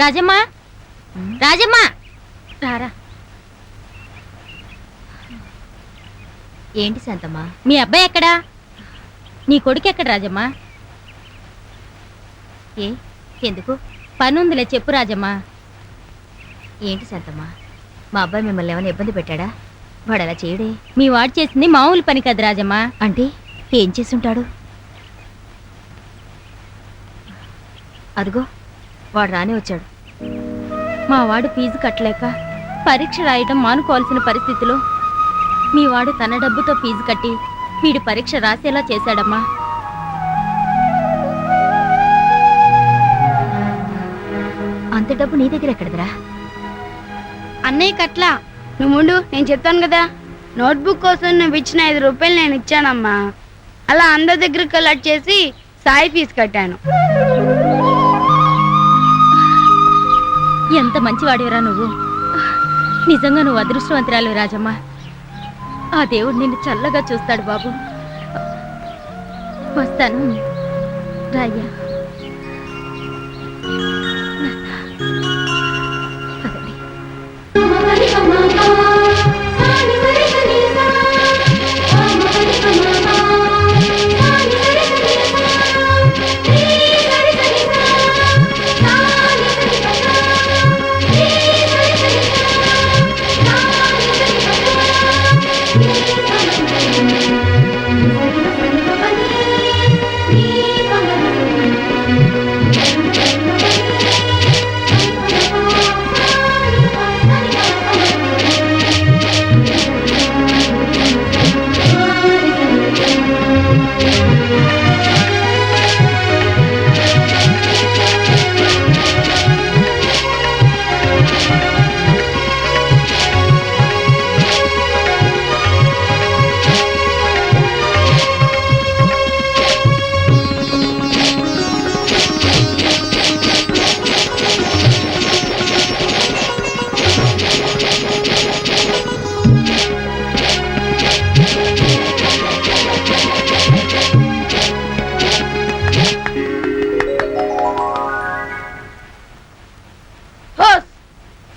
రాజమ్మా? రాజమ్మా? రారా. ఏంటి శాంతమ్మా? మీ అబ్బాయి ఎక్కడా? నీ కొడుకు ఎక్కడ రాజమ్మా? ఏ ఎందుకు? పనుందిలే చెప్పు రాజమ్మా. ఏంటి శాంతమ్మా? మా అబ్బాయి మిమ్మల్ని ఏమైనా ఇబ్బంది పెట్టాడా? వాడు అలా చేయడే. మీ వాడు చేసింది మామూలు పని కదా రాజమ్మా. అంటే ఏం చేసుంటాడు అదిగో. వాడు రానే వచ్చాడు. మా వాడు ఫీజు కట్టలేక పరీక్ష రాయడం మానుకోవాల్సిన పరిస్థితిలో మీ వాడు తన డబ్బుతో ఫీజు కట్టి వీడి పరీక్ష రాసేలా చేశాడమ్మా. అంత డబ్బు నీ దగ్గర ఎక్కడదరా? అన్నయ్య కట్లా. నువ్వు ముందు నేను చెప్తాను కదా. నోట్బుక్ కోసం నువ్వు ఇచ్చిన ఐదు రూపాయలు నేను ఇచ్చానమ్మా. అలా అందరి దగ్గర కలెక్ట్ చేసి సాయి ఫీజు కట్టాను. ఎంత మంచివాడేరా నువ్వు? నిజంగా నువ్వు అదృష్టవంతురాలు రాజమ్మ. ఆ దేవుడు నిన్ను చల్లగా చూస్తాడు బాబు. వస్తాను. రాయ్యా.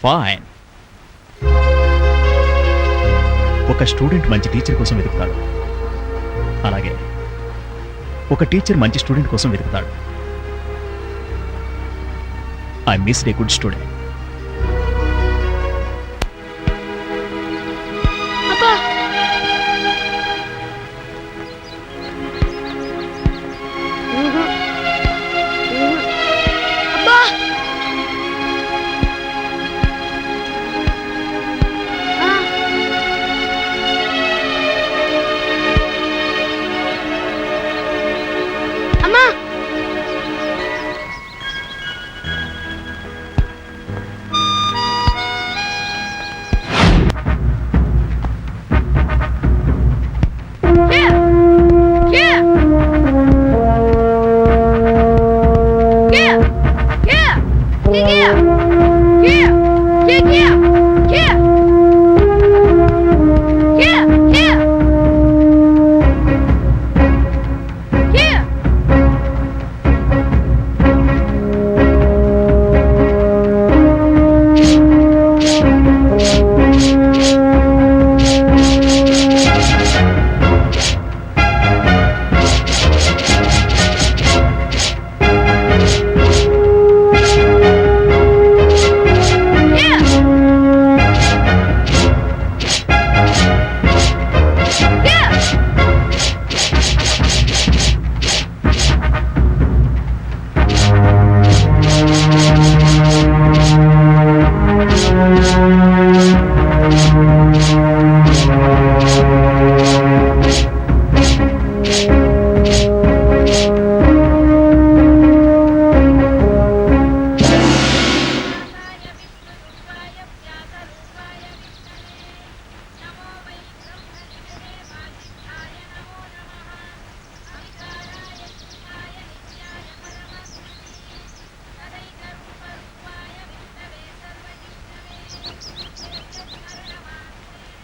ఫైన్ ఒక స్టూడెంట్ మంచి టీచర్ కోసం వెతుకుతాడు. అలాగే ఒక టీచర్ మంచి స్టూడెంట్ కోసం వెతుకుతాడు. I miss a good student 아 니.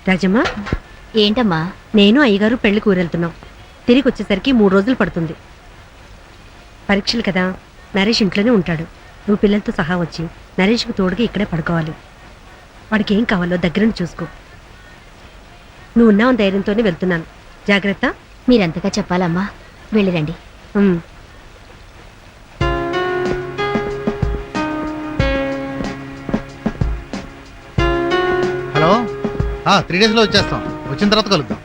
Rajamma ఏంటమ్మా? నేను అయ్యగారు పెళ్ళి కూరెళ్తున్నాం. తిరిగి వచ్చేసరికి మూడు రోజులు పడుతుంది. పరీక్షలు కదా నరేష్ ఇంట్లోనే ఉంటాడు. నువ్వు పిల్లలతో సహా వచ్చి నరేష్కి తోడుగా ఇక్కడే పడుకోవాలి. వాడికి ఏం కావాలో దగ్గరని చూసుకో. నువ్వు ఉన్నావు ధైర్యంతోనే వెళ్తున్నాను. జాగ్రత్త. మీరంతగా చెప్పాలమ్మా. వెళ్ళిరండి త్రీ డేస్లో వచ్చేస్తాం. వచ్చిన తర్వాత కలుద్దాం.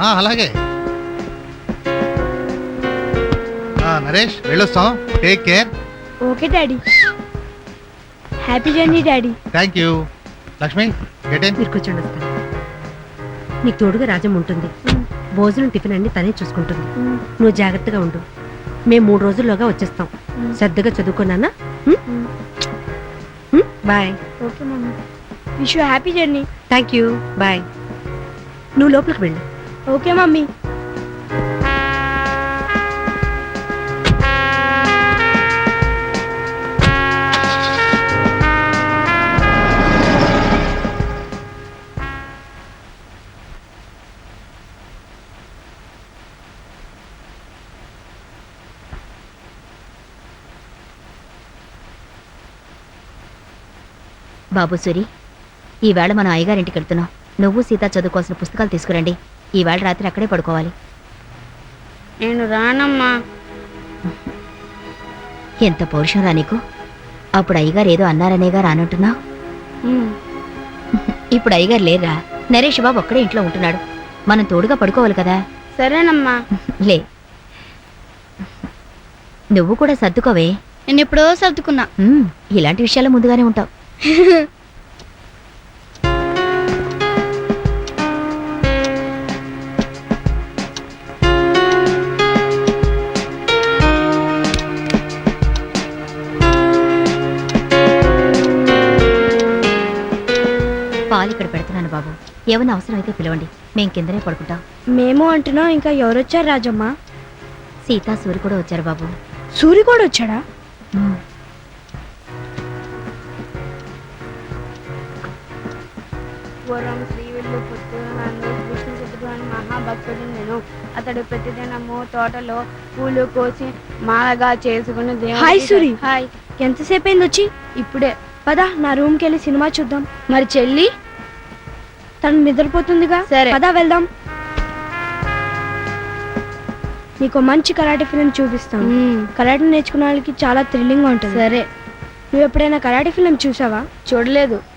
ఆ, అలాగే. ఆ, నరేష్ వెళ్ళొస్తాం. Take care okay daddy. Happy journey daddy. Thank you Lakshmi get in మీరు కూర్చోండి వస్తాను. నీకు తోడుగా రాజం ఉంటుంది. భోజనం టిఫిన్ అన్ని తనే చూసుకుంటుంది. నువ్వు జాగ్రత్తగా ఉండు. మేము మూడు రోజుల్లోగా వచ్చేస్తాం. శ్రద్ధగా చదువుకున్నానా bye. Okay mummy wish you happy journey thank you bye నువ్వు లోపలికి వెళ్ళు. Okay mummy. బాబు సూరి ఈవేళ మనం అయ్యగారింటికి వెళ్తున్నాం. నువ్వు సీత చదువుకోవాల్సిన పుస్తకాలు తీసుకురండి. ఈవేళ రాత్రి అక్కడే పడుకోవాలి. నేను రానమ్మా. ఎంత పౌరుషం రా నీకు? అప్పుడు అయ్యగారు ఏదో అన్నారనేగా రానంటున్నావు. ఇప్పుడు అయ్యగారు లేరా నరేష్ బాబు ఒక్కడే ఇంట్లో ఉంటున్నాడు. మనం తోడుగా పడుకోవాలి కదా. సరేనమ్మా. లే. నువ్వు కూడా సర్దుకోవే. నేను ఎప్పుడో సర్దుకున్నా. ఇలాంటి విషయాలు ముందుగానే ఉంటావు. పాలు ఇక్కడ పెడుతున్నాను బాబు. ఏమైనా అవసరం అయితే పిలవండి. మేం కిందనే పడుకుంటాం. మేము అంటున్నాం ఇంకా ఎవరొచ్చారు రాజమ్మ? సీతా సూరి కూడా వచ్చారు బాబు. సూరి కూడా వచ్చాడా. పూర్వం శ్రీవిల్లు పుత్తూరు విష్ణుచిత్తుడు అని మహాభక్తుడు నేను. అతడు ప్రతిదినము తోటలో పూలు కోసి మాలగా చేసుకుని దేవుడికి హాయ్ సూరి. హాయ్. ఎంతసేపు అయింది వచ్చి ఇప్పుడే. పద నా రూమ్కి వెళ్ళి సినిమా చూద్దాం. మరి చెల్లి? తను నిద్రపోతుందిగా? సరే. పద వెళ్దాం. నీకు మంచి కరాటే ఫిలిం చూపిస్తాను. మ్మ్. కరాటే నేర్చుకున్న వాళ్ళకి చాలా థ్రిల్లింగ్ ఉంటుంది. సరే. నువ్వు ఎప్పుడైనా కరాటే ఫిలిం చూసావా? చూడలేదు.